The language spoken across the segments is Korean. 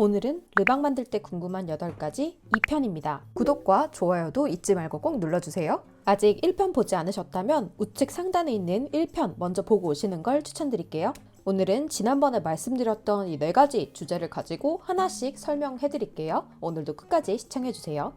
오늘은 르방 만들 때 궁금한 8가지 2편입니다. 구독과 좋아요도 잊지 말고 꼭 눌러주세요. 아직 1편 보지 않으셨다면 우측 상단에 있는 1편 먼저 보고 오시는 걸 추천드릴게요. 오늘은 지난번에 말씀드렸던 이 네 가지 주제를 가지고 하나씩 설명해 드릴게요. 오늘도 끝까지 시청해 주세요.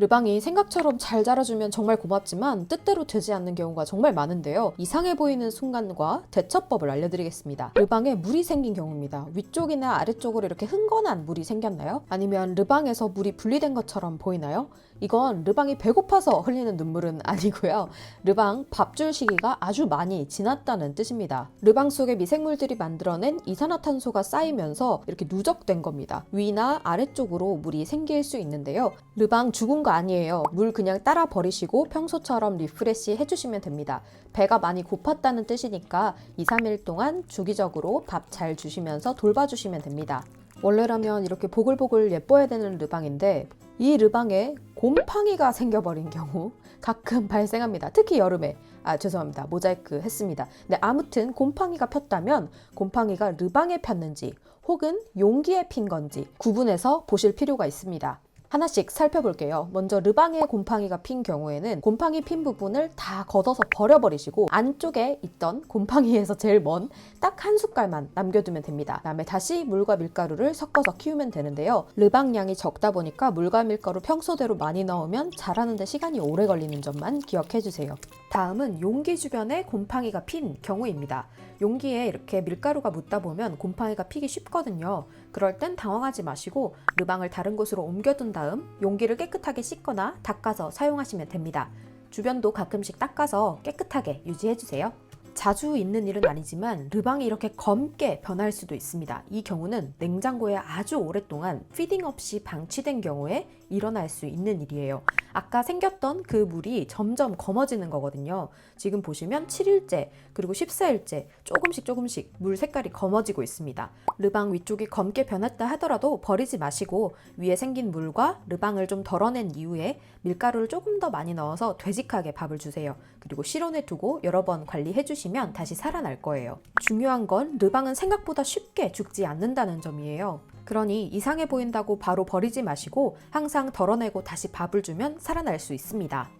르방이 생각처럼 잘 자라주면 정말 고맙지만 뜻대로 되지 않는 경우가 정말 많은데요. 이상해 보이는 순간과 대처법을 알려드리겠습니다. 르방에 물이 생긴 경우입니다. 위쪽이나 아래쪽으로 이렇게 흥건한 물이 생겼나요? 아니면 르방에서 물이 분리된 것처럼 보이나요? 이건 르방이 배고파서 흘리는 눈물은 아니고요. 르방 밥줄 시기가 아주 많이 지났다는 뜻입니다. 르방 속의 미생물들이 만들어낸 이산화탄소가 쌓이면서 이렇게 누적된 겁니다. 위나 아래쪽으로 물이 생길 수 있는데요. 르방 죽은 거 아니에요. 물 그냥 따라 버리시고 평소처럼 리프레시 해주시면 됩니다. 배가 많이 고팠다는 뜻이니까 2, 3일 동안 주기적으로 밥 잘 주시면서 돌봐주시면 됩니다. 원래라면 이렇게 보글보글 예뻐야 되는 르방인데 이 르방에 곰팡이가 생겨버린 경우 가끔 발생합니다. 특히 여름에. 아, 죄송합니다. 모자이크 했습니다. 근데 아무튼 곰팡이가 폈다면 곰팡이가 르방에 폈는지 혹은 용기에 핀 건지 구분해서 보실 필요가 있습니다. 하나씩 살펴볼게요. 먼저 르방에 곰팡이가 핀 경우에는 곰팡이 핀 부분을 다 걷어서 버려버리시고 안쪽에 있던 곰팡이에서 제일 먼 딱 한 숟갈만 남겨두면 됩니다. 그다음에 다시 물과 밀가루를 섞어서 키우면 되는데요. 르방 양이 적다 보니까 물과 밀가루 평소대로 많이 넣으면 자라는데 시간이 오래 걸리는 점만 기억해 주세요. 다음은 용기 주변에 곰팡이가 핀 경우입니다. 용기에 이렇게 밀가루가 묻다 보면 곰팡이가 피기 쉽거든요. 그럴 땐 당황하지 마시고 르방을 다른 곳으로 옮겨둔 다음 용기를 깨끗하게 씻거나 닦아서 사용하시면 됩니다. 주변도 가끔씩 닦아서 깨끗하게 유지해 주세요. 자주 있는 일은 아니지만 르방이 이렇게 검게 변할 수도 있습니다. 이 경우는 냉장고에 아주 오랫동안 피딩 없이 방치된 경우에 일어날 수 있는 일이에요. 아까 생겼던 그 물이 점점 검어지는 거거든요. 지금 보시면 7일째 그리고 14일째 조금씩 조금씩 물 색깔이 검어지고 있습니다. 르방 위쪽이 검게 변했다 하더라도 버리지 마시고 위에 생긴 물과 르방을 좀 덜어낸 이후에 밀가루를 조금 더 많이 넣어서 되직하게 밥을 주세요. 그리고 실온에 두고 여러 번 관리해 주시면 다시 살아날 거예요. 중요한 건 르방은 생각보다 쉽게 죽지 않는다는 점이에요. 그러니 이상해 보인다고 바로 버리지 마시고 항상 덜어내고 다시 밥을 주면 살아날 수 있습니다.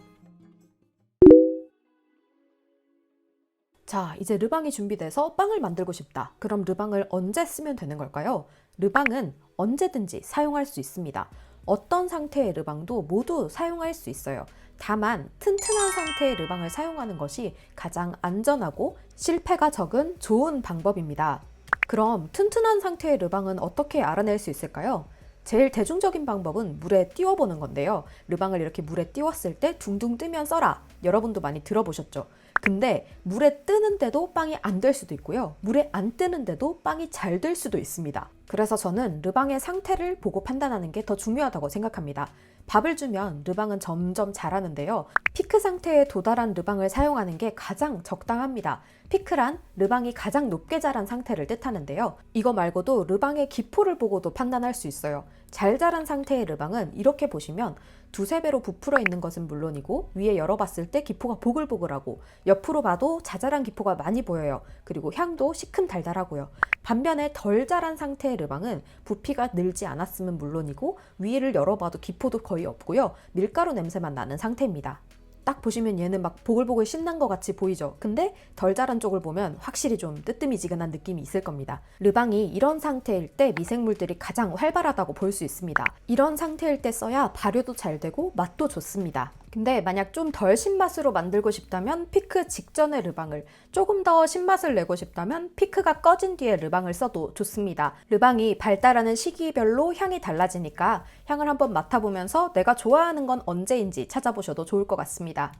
자, 이제 르방이 준비돼서 빵을 만들고 싶다. 그럼 르방을 언제 쓰면 되는 걸까요? 르방은 언제든지 사용할 수 있습니다. 어떤 상태의 르방도 모두 사용할 수 있어요. 다만 튼튼한 상태의 르방을 사용하는 것이 가장 안전하고 실패가 적은 좋은 방법입니다. 그럼 튼튼한 상태의 르방은 어떻게 알아낼 수 있을까요? 제일 대중적인 방법은 물에 띄워보는 건데요. 르방을 이렇게 물에 띄웠을 때 둥둥 뜨면 써라. 여러분도 많이 들어보셨죠? 근데 물에 뜨는데도 빵이 안 될 수도 있고요. 물에 안 뜨는데도 빵이 잘 될 수도 있습니다. 그래서 저는 르방의 상태를 보고 판단하는 게 더 중요하다고 생각합니다. 밥을 주면 르방은 점점 자라는데요. 피크 상태에 도달한 르방을 사용하는 게 가장 적당합니다. 피크란 르방이 가장 높게 자란 상태를 뜻하는데요. 이거 말고도 르방의 기포를 보고도 판단할 수 있어요. 잘 자란 상태의 르방은 이렇게 보시면 두세 배로 부풀어 있는 것은 물론이고 위에 열어봤을 때 기포가 보글보글하고 옆으로 봐도 자잘한 기포가 많이 보여요. 그리고 향도 시큼달달하고요. 반면에 덜 자란 상태의 르방은 부피가 늘지 않았으면 물론이고 위를 열어봐도 기포도 거의 없고요. 밀가루 냄새만 나는 상태입니다. 딱 보시면 얘는 막 보글보글 신난 것 같이 보이죠. 근데 덜 자란 쪽을 보면 확실히 좀 뜨뜨미지근한 느낌이 있을 겁니다. 르방이 이런 상태일 때 미생물들이 가장 활발하다고 볼 수 있습니다. 이런 상태일 때 써야 발효도 잘 되고 맛도 좋습니다. 근데 만약 좀 덜 신맛으로 만들고 싶다면 피크 직전의 르방을 조금 더 신맛을 내고 싶다면 피크가 꺼진 뒤에 르방을 써도 좋습니다. 르방이 발달하는 시기별로 향이 달라지니까 향을 한번 맡아보면서 내가 좋아하는 건 언제인지 찾아보셔도 좋을 것 같습니다.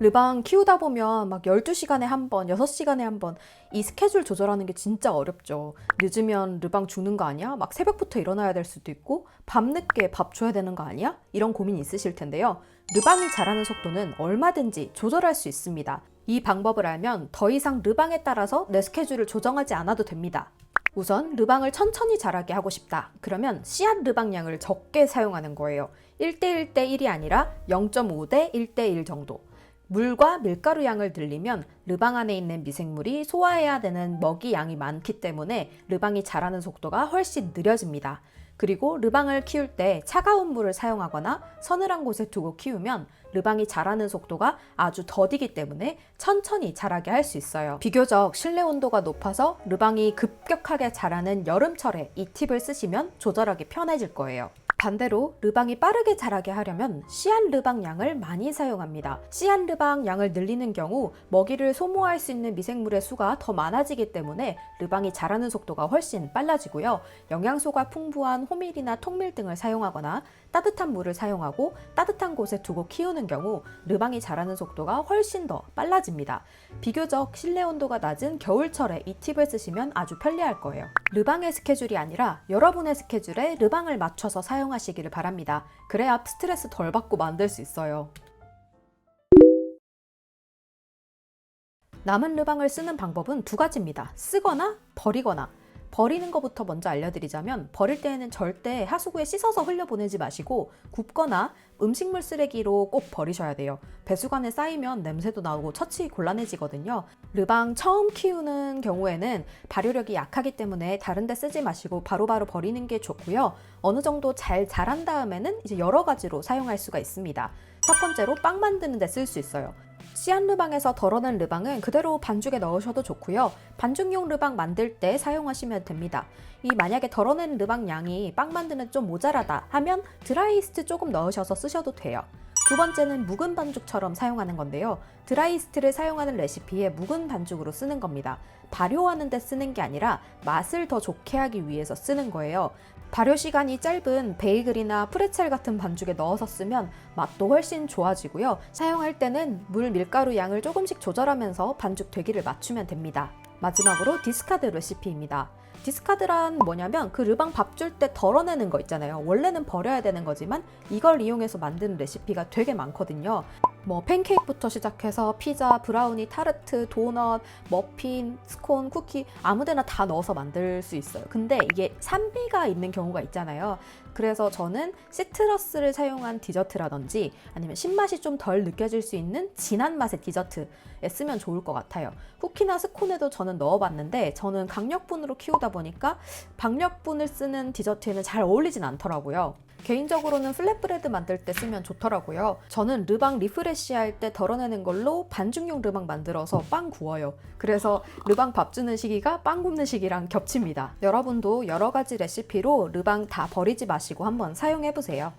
르방 키우다 보면 막 12시간에 한 번, 6시간에 한 번 이 스케줄 조절하는 게 진짜 어렵죠. 늦으면 르방 죽는 거 아니야? 막 새벽부터 일어나야 될 수도 있고 밤늦게 밥 줘야 되는 거 아니야? 이런 고민 있으실 텐데요. 르방이 자라는 속도는 얼마든지 조절할 수 있습니다. 이 방법을 알면 더 이상 르방에 따라서 내 스케줄을 조정하지 않아도 됩니다. 우선 르방을 천천히 자라게 하고 싶다. 그러면 씨앗 르방량을 적게 사용하는 거예요. 1대1대 1이 아니라 0.5대 1대 1 정도. 물과 밀가루 양을 늘리면 르방 안에 있는 미생물이 소화해야 되는 먹이 양이 많기 때문에 르방이 자라는 속도가 훨씬 느려집니다. 그리고 르방을 키울 때 차가운 물을 사용하거나 서늘한 곳에 두고 키우면 르방이 자라는 속도가 아주 더디기 때문에 천천히 자라게 할 수 있어요. 비교적 실내 온도가 높아서 르방이 급격하게 자라는 여름철에 이 팁을 쓰시면 조절하기 편해질 거예요. 반대로 르방이 빠르게 자라게 하려면 씨앗 르방 양을 많이 사용합니다. 씨앗 르방 양을 늘리는 경우 먹이를 소모할 수 있는 미생물의 수가 더 많아지기 때문에 르방이 자라는 속도가 훨씬 빨라지고요. 영양소가 풍부한 호밀이나 통밀 등을 사용하거나 따뜻한 물을 사용하고 따뜻한 곳에 두고 키우는 경우 르방이 자라는 속도가 훨씬 더 빨라집니다. 비교적 실내 온도가 낮은 겨울철에 이 팁을 쓰시면 아주 편리할 거예요. 르방의 스케줄이 아니라 여러분의 스케줄에 르방을 맞춰서 사용 하시기를 바랍니다. 그래야 스트레스 덜 받고 만들 수 있어요. 남은 르방을 쓰는 방법은 두 가지입니다. 쓰거나 버리거나. 버리는 것부터 먼저 알려드리자면 버릴 때에는 절대 하수구에 씻어서 흘려보내지 마시고 굽거나 음식물 쓰레기로 꼭 버리셔야 돼요. 배수관에 쌓이면 냄새도 나고 처치 곤란해지거든요. 르방 처음 키우는 경우에는 발효력이 약하기 때문에 다른 데 쓰지 마시고 바로바로 버리는 게 좋고요. 어느 정도 잘 자란 다음에는 이제 여러 가지로 사용할 수가 있습니다. 첫 번째로 빵 만드는 데 쓸 수 있어요. 씨앗 르방에서 덜어낸 르방은 그대로 반죽에 넣으셔도 좋고요. 반죽용 르방 만들 때 사용하시면 됩니다. 이 만약에 덜어낸 르방 양이 빵 만드는 좀 모자라다 하면 드라이이스트 조금 넣으셔서 쓰셔도 돼요. 두 번째는 묵은 반죽처럼 사용하는 건데요. 드라이이스트를 사용하는 레시피에 묵은 반죽으로 쓰는 겁니다. 발효하는 데 쓰는 게 아니라 맛을 더 좋게 하기 위해서 쓰는 거예요. 발효 시간이 짧은 베이글이나 프레첼 같은 반죽에 넣어서 쓰면 맛도 훨씬 좋아지고요. 사용할 때는 물, 밀가루 양을 조금씩 조절하면서 반죽 되기를 맞추면 됩니다. 마지막으로 디스카드 레시피입니다. 디스카드란 뭐냐면 그 르방 밥 줄 때 덜어내는 거 있잖아요. 원래는 버려야 되는 거지만 이걸 이용해서 만든 레시피가 되게 많거든요. 뭐 팬케이크부터 시작해서 피자, 브라우니, 타르트, 도넛, 머핀, 스콘, 쿠키 아무데나 다 넣어서 만들 수 있어요. 근데 이게 산미가 있는 경우가 있잖아요. 그래서 저는 시트러스를 사용한 디저트라든지 아니면 신맛이 좀 덜 느껴질 수 있는 진한 맛의 디저트에 쓰면 좋을 것 같아요. 쿠키나 스콘에도 저는 넣어봤는데 저는 강력분으로 키우다 보니까 박력분을 쓰는 디저트에는 잘 어울리진 않더라고요. 개인적으로는 플랫브레드 만들 때 쓰면 좋더라고요. 저는 르방 리프레시 할 때 덜어내는 걸로 반죽용 르방 만들어서 빵 구워요. 그래서 르방 밥 주는 시기가 빵 굽는 시기랑 겹칩니다. 여러분도 여러 가지 레시피로 르방 다 버리지 마시고 한번 사용해 보세요.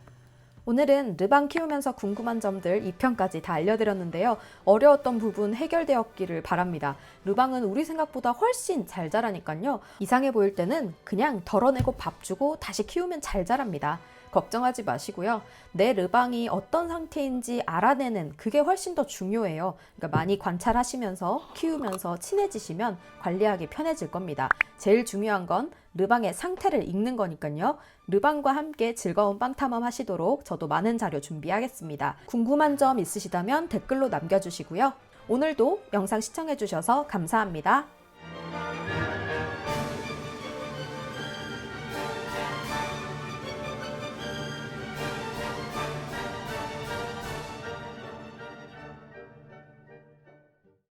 오늘은 르방 키우면서 궁금한 점들 2편까지 다 알려드렸는데요. 어려웠던 부분 해결되었기를 바랍니다. 르방은 우리 생각보다 훨씬 잘 자라니까요. 이상해 보일 때는 그냥 덜어내고 밥 주고 다시 키우면 잘 자랍니다. 걱정하지 마시고요. 내 르방이 어떤 상태인지 알아내는 그게 훨씬 더 중요해요. 그러니까 많이 관찰하시면서 키우면서 친해지시면 관리하기 편해질 겁니다. 제일 중요한 건 르방의 상태를 읽는 거니까요. 르방과 함께 즐거운 빵 탐험 하시도록 저도 많은 자료 준비하겠습니다. 궁금한 점 있으시다면 댓글로 남겨주시고요. 오늘도 영상 시청해주셔서 감사합니다.